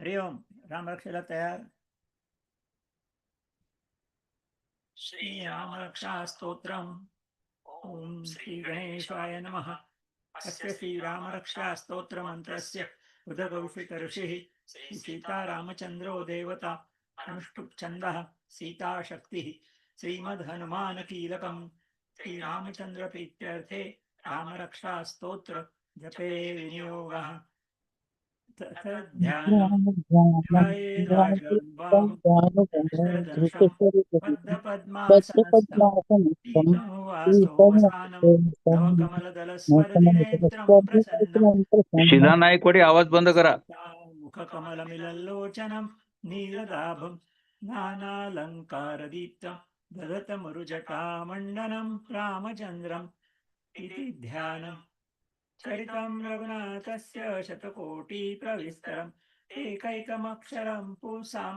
हरि ओम। रामरक्षेला तयार श्रीरामरक्षा स्तोत्रम्। ॐ श्रीगणेशाय नमः। अस्य श्रीरामरक्षा स्तोत्रमन्त्रस्य उदगौषित ऋषिः श्रीसीतारामचन्द्रो देवता अनुष्टुप् छन्दः सीताशक्तिः। श्रीमद्हनुमानकीलकम् श्रीरामचन्द्रप्रीत्यर्थे रामरक्षा स्तोत्र जपे विनियोगः। तथ ध्यानम् शिला नायकवाडी आवाज बंद करा. मुखकमलमिलल्लोचनं नीलदाभं नानालङ्कारदीप्तं ददतमरुजटामण्डनं रामचन्द्रम् इति ध्यानम्। चरितं रघुनाथस्य शतकोटिप्रविस्तरम् एकैकमक्षरं पुंसां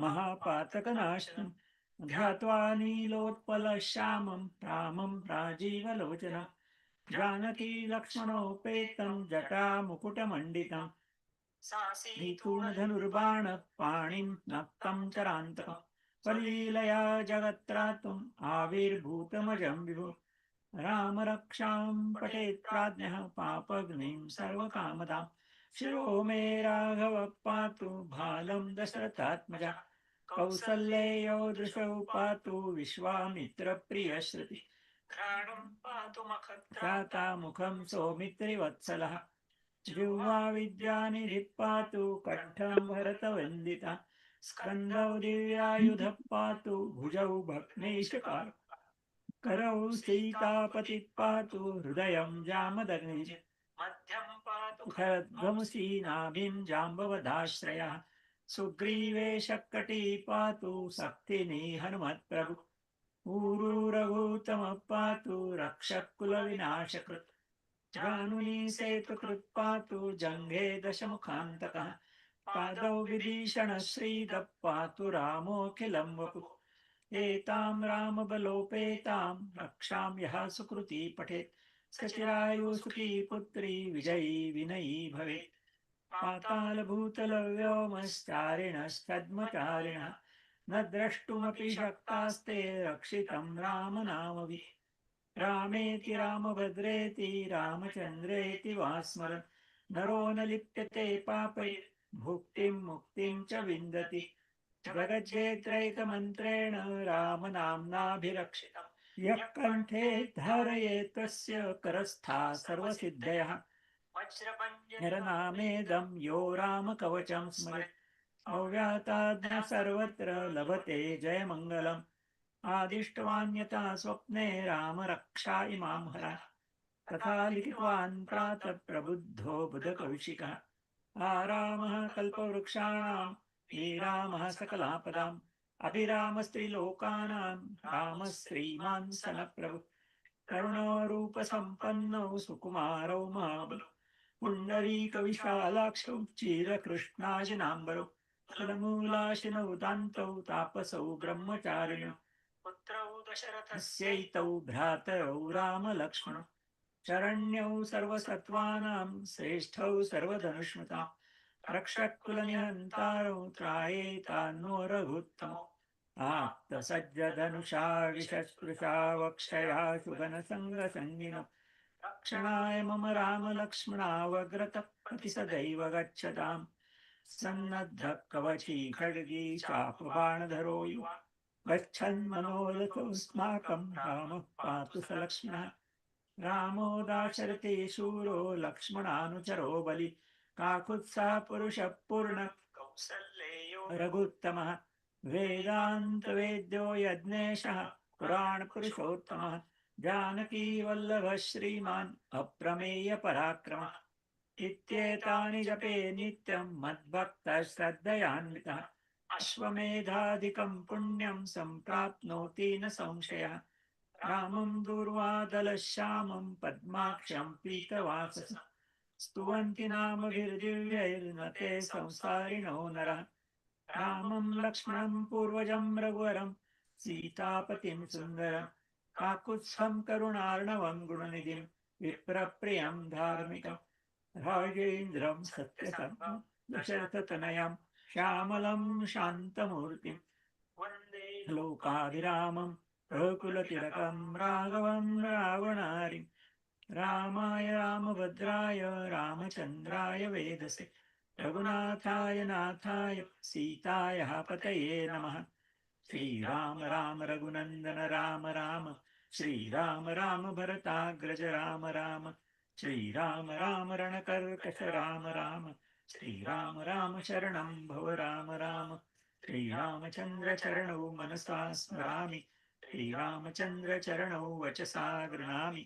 महापातकनाशनं ध्यात्वा नीलोत्पलश्यामं रामं राजीवलोचनम् जानकी लक्ष्मणोपेतं जटामुकुटमण्डितम् धनुर्बाण पाणिं नक्तं चरान्तकम् स्वलीलया जगत्त्रातुम् आविर्भूतमजं विभु रामरक्षां पठेत् प्राज्ञः पापग्निं सर्वकामदां। शिरो मे राघव पातु भालं दशरथात्मजा। कौसल्येयो दृशौ पातु विश्वामित्रप्रियश्रुति। घ्राणं पातु मखत्राता मुखं सौमित्रिवत्सलः। जिह्वा विद्यानिधिः पातु कण्ठं भरतवन्दिता। स्कन्दौ दिव्यायुधः पातु भुजौ भग्नेशकार। करौ सीतापतिः पातु हृदयं जामदग्निज मध्यं पातु खरध्वंसी नाभिं जाम्बवदाश्रयः सुग्रीवे शक्कटी पातु शक्तिनी हनुमत्प्रभु। ऊरू रघुतमः पातु रक्षकुलविनाशकृत्। जानुनी सेतुकृत् पातु जङ्घे दशमुखान्तकः। पादौ विभीषणश्रीदः पातु रामोऽखिलं वपुः। एतां रामबलोपेतां रक्षां यः सुकृती पठेत्। सचिरायु सुखी। पुत्री विजयी विनयी भवेत्। पातालभूतलव्योमश्चारिणश्चद्मचारिणः न द्रष्टुमपि शक्तास्ते। रक्षितं रामनामवि रामेति रामभद्रेति रामचन्द्रेति वा स्मरन् नरो न लिप्यते पापै भुक्तिं मुक्तिं च विन्दति। जगज्जेत्रैकमन्त्रेण रामनाम्नाभिरक्षितम्। यः कण्ठे धारये तस्य करस्था सर्वसिद्धयः। वज्रपञ्जरनामेदं यो रामकवचं स्मरेत् अव्याताज्ञ सर्वत्र लभते जयमङ्गलम्। आदिष्टवान्यथा स्वप्ने रामरक्षा इमां हर। तथा लिखितवान् प्रातः प्रबुद्धो बुधकौशिकः। आरामः कल्पवृक्षाणां श्रीरामः सकलापदाम् अभिरामस्त्रिलोकानां रामः श्रीमान् सनप्रभु करुणारूपसम्पन्नौ सुकुमारौ महाबलौ पुण्डरीकविशालाक्षौ क्षीरकृष्णाजिनाम्बरौ फलमूलाशिनौ दान्तौ तापसौ ब्रह्मचारिणौ पुत्रौ दशरथस्यैतौ भ्रातरौ रामलक्ष्मणौ शरण्यौ सर्वसत्त्वानां श्रेष्ठौ सर्वधनुष्मताम् रक्षकुलनिहन्तारौ त्रायेतान्नो रघुत्तमौ आप्तसज्जधनुषा विशस्पृशा वक्षया शुभनसङ्गसङ्गिनौ। रक्षणाय मम रामलक्ष्मणावग्रतः प्रति सदैव गच्छताम् सन्नद्धः कवची खड्गी शापबाणधरो युवा। गच्छन् मनोरथोऽस्माकं रामः पातु स लक्ष्मणः। रामो दाशरथे शूरो लक्ष्मणानुचरो बलि। काकुत्सा पुरुषः पूर्ण रघुत्तमः। वेदान्तवेद्यो यज्ञेशः पुराणपुरुषोत्तमः। जानकी वल्लभः श्रीमान् अप्रमेय पराक्रमः इत्येतानि जपे नित्यं मद्भक्तः श्रद्धयान्वितः अश्वमेधादिकं पुण्यं सम्प्राप्नोति न संशयः। रामं दूर्वादलश्यामं पद्माक्षं पीतवाससं। स्तुवन्ति नामभिर्दिव्यैर्न ते संसारिणो नरः रामं लक्ष्मणं पूर्वजं रघुवरं सीतापतिं सुन्दरं काकुत्स्थं करुणार्णवं गुणनिधिं विप्रप्रियं धार्मिकं राजेन्द्रं सत्यसम्मं दशरथतनयां श्यामलं शान्तमूर्तिं वंदे लोकाभिरामं रघुकुलतिलकं राघवं रावणारिं रामाय रामभद्राय रामचन्द्राय वेदसे, रघुनाथाय नाथाय, सीताय पतये नमः। श्रीराम राम रघुनन्दन राम राम, श्रीराम राम भरताग्रज राम राम, श्रीराम राम रणकर्कश राम राम, श्रीराम राम शरणं भव राम राम श्रीरामचन्द्रचरणौ मनसा स्मरामि श्रीरामचन्द्रचरणौ वचसा गृह्णामि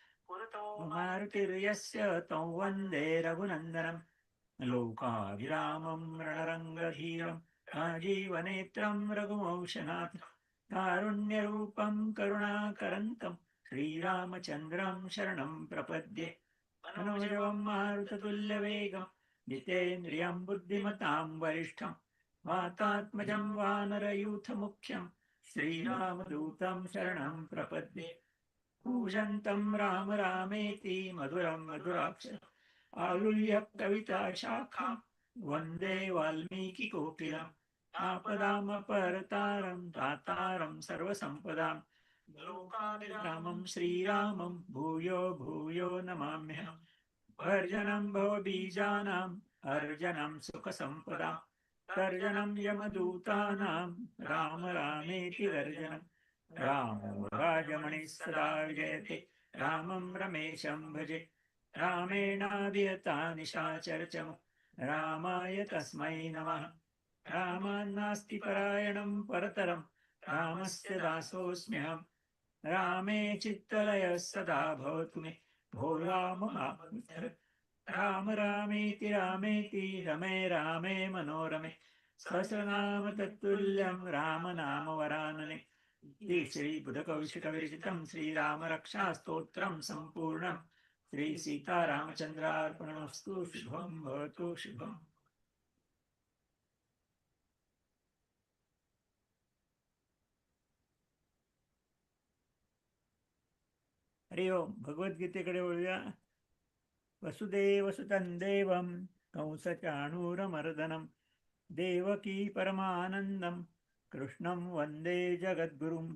मारुतिर्यस्य तं वंदे रघुनन्दनं लोकाभिरामं रणरङ्गधीरं राजीवनेत्रं रघुवंशनाथ कारुण्यरूपं करुणाकरन्तं श्रीरामचन्द्रं शरणं प्रपद्ये। मनोजवं मारुततुल्यवेगं जितेन्द्रियं बुद्धिमतां वरिष्ठं वातात्मजं वानरयूथमुख्यं श्रीरामदूतं शरणं प्रपद्ये। पूजन्तं राम रामेति मधुरं मधुराक्षर आरुह्य कविता शाखां, वंदे वाल्मीकिकोकिलम् आपदामपरतारं दातारं सर्वसम्पदां। लोकाभिरामं श्रीरामं, भूयो भूयो नमाम्यहम् वर्जनं भवबीजानाम् अर्जनं सुखसम्पदां। तर्जनं यमदूतानां, राम रामेति वर्जनं रामो राजमणिः सदा विजयते रामं रमेशं भजे रामेणाभियता निशाचरचम रामाय तस्मै नमः रामान्नास्ति परायणं परतरं, रामस्य दासोऽस्म्यहम्, रामे चित्तलयः सदा भवतु मे, भो राम। राम रामेति रामेति, रमे रामे मनोरमे, सहस्रनाम तत्तुल्यं राम नाम वरानने इति श्रीबुधकौशिकविरचितं श्रीरामरक्षास्तोत्रं सम्पूर्णं शुभम्। हरि ओम। भगवद्गीतेकडे वळूया। वसुदेवसुतं देवं कंसचाणूरमर्दनं देवकी परमानन्दं कृष्णं वन्दे जगद्गुरुम्।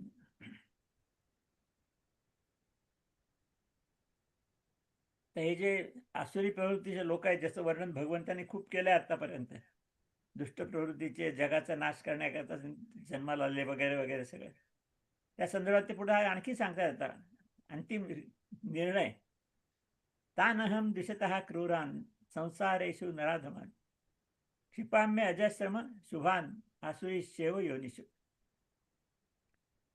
तर हे जे आसुरी प्रवृत्तीचे लोक आहेत ज्याचं वर्णन भगवंतांनी खूप केलं आहे आतापर्यंत दुष्ट प्रवृत्तीचे जगाचा नाश करण्याकरता जन्माला आले वगैरे वगैरे सगळं. त्या संदर्भात ते पुढे आणखी सांगता येतात अंतिम निर्णय तानहम दिशत क्रूरान संसारेषु नराधमान। क्षिपाम्य अजश्रम शुभान आसुरी शेव योनिशु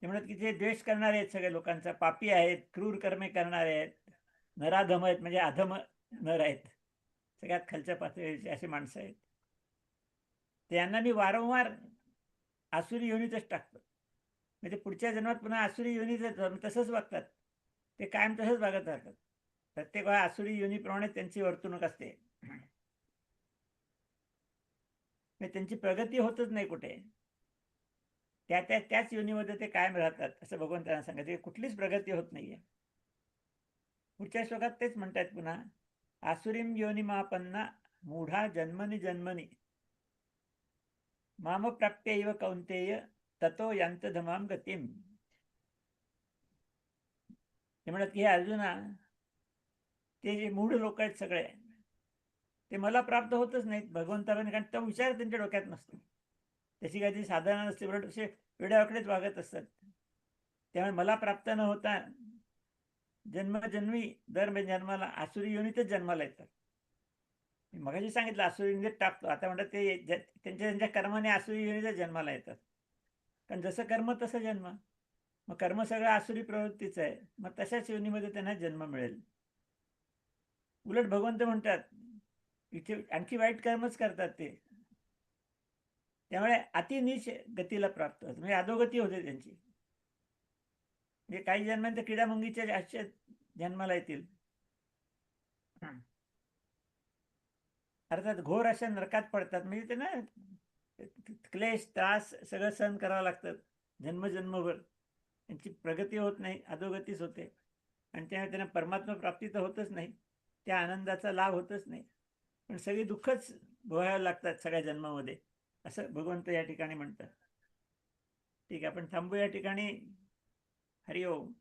ते म्हणत की जे द्वेष करणारे आहेत सगळ्या लोकांचा पापी आहेत क्रूर कर्मे करणारे आहेत नराधम आहेत म्हणजे अधम नर आहेत सगळ्यात खालच्या पातळीचे असे माणसं आहेत त्यांना मी वारंवार आसुरी योनीतच टाकतो म्हणजे पुढच्या जन्मात पुन्हा आसुरी योनीतच तसंच वागतात ते कायम तसंच वागत राहतात प्रत्येक वेळा आसुरी योनीप्रमाणे त्यांची वर्तणूक असते म्हणजे त्यांची प्रगती होतच नाही कुठे. त्या त्या त्याच योनीमध्ये ते कायम राहतात असं भगवंतांना सांगायचं म्हणजे कुठलीच प्रगती होत नाहीये. पुढच्या श्लोकात तेच म्हणतात पुन्हा आसुरीम योनिमापन्ना मूढा जन्मनी जन्मनी. माम इव कौंतेय ततो यांतधमाम गतीम. ते म्हणत की हे अर्जुना ते जे मूढ लोक आहेत सगळे ते मला प्राप्त होतच नाहीत. भगवंताला कारण तो विचार त्यांच्या डोक्यात नसतो. त्याची काही साधना नसते उलट असे वेड्यावाकडेच वागत असतात. त्यामुळे मला प्राप्त न होता जन्मजन्मी दर म्हणजे जन्माला आसुरी योनीतच जन्माला येतात. मी मगाशी सांगितलं आसुरी योनीत टाकतो. आता म्हणतात ते त्यांच्या त्यांच्या कर्माने आसुरी योनीतच जन्माला येतात. कारण जसं कर्म तसं जन्म. मग कर्म सगळं आसुरी प्रवृत्तीचं आहे. मग तशाच योनीमध्ये त्यांना जन्म मिळेल. उलट भगवंत म्हणतात इथे आणखी वाईट कर्मच करतात ते. त्यामुळे अतिनीच गतीला प्राप्त होत. म्हणजे अधोगती होते त्यांची. म्हणजे काही जन्मांत किडामुंगीच्या अशा जन्माला येतील. अर्थात घोर अशा नरकात पडतात. म्हणजे ते ना क्लेश त्रास सगळं सहन करावं लागतात जन्मजन्मभर. त्यांची प्रगती होत नाही अधोगतीच होते. आणि त्यामुळे त्यांना परमात्मा प्राप्ती तर होतच नाही. त्या आनंदाचा लाभ होतच नाही. पण सगळी दुःखच भोगायला लागतात सगळ्या जन्मामध्ये. असं भगवंत या ठिकाणी म्हणतात. ठीक आहे आपण थांबू या ठिकाणी. हरिओम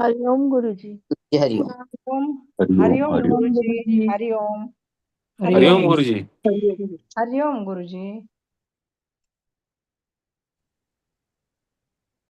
हरिओम गुरुजी. हरिओम ओम. हरिओम हरिओम हरिओम गुरुजी हरिओम हरिओम गुरुजी. हरिओम गुरुजी.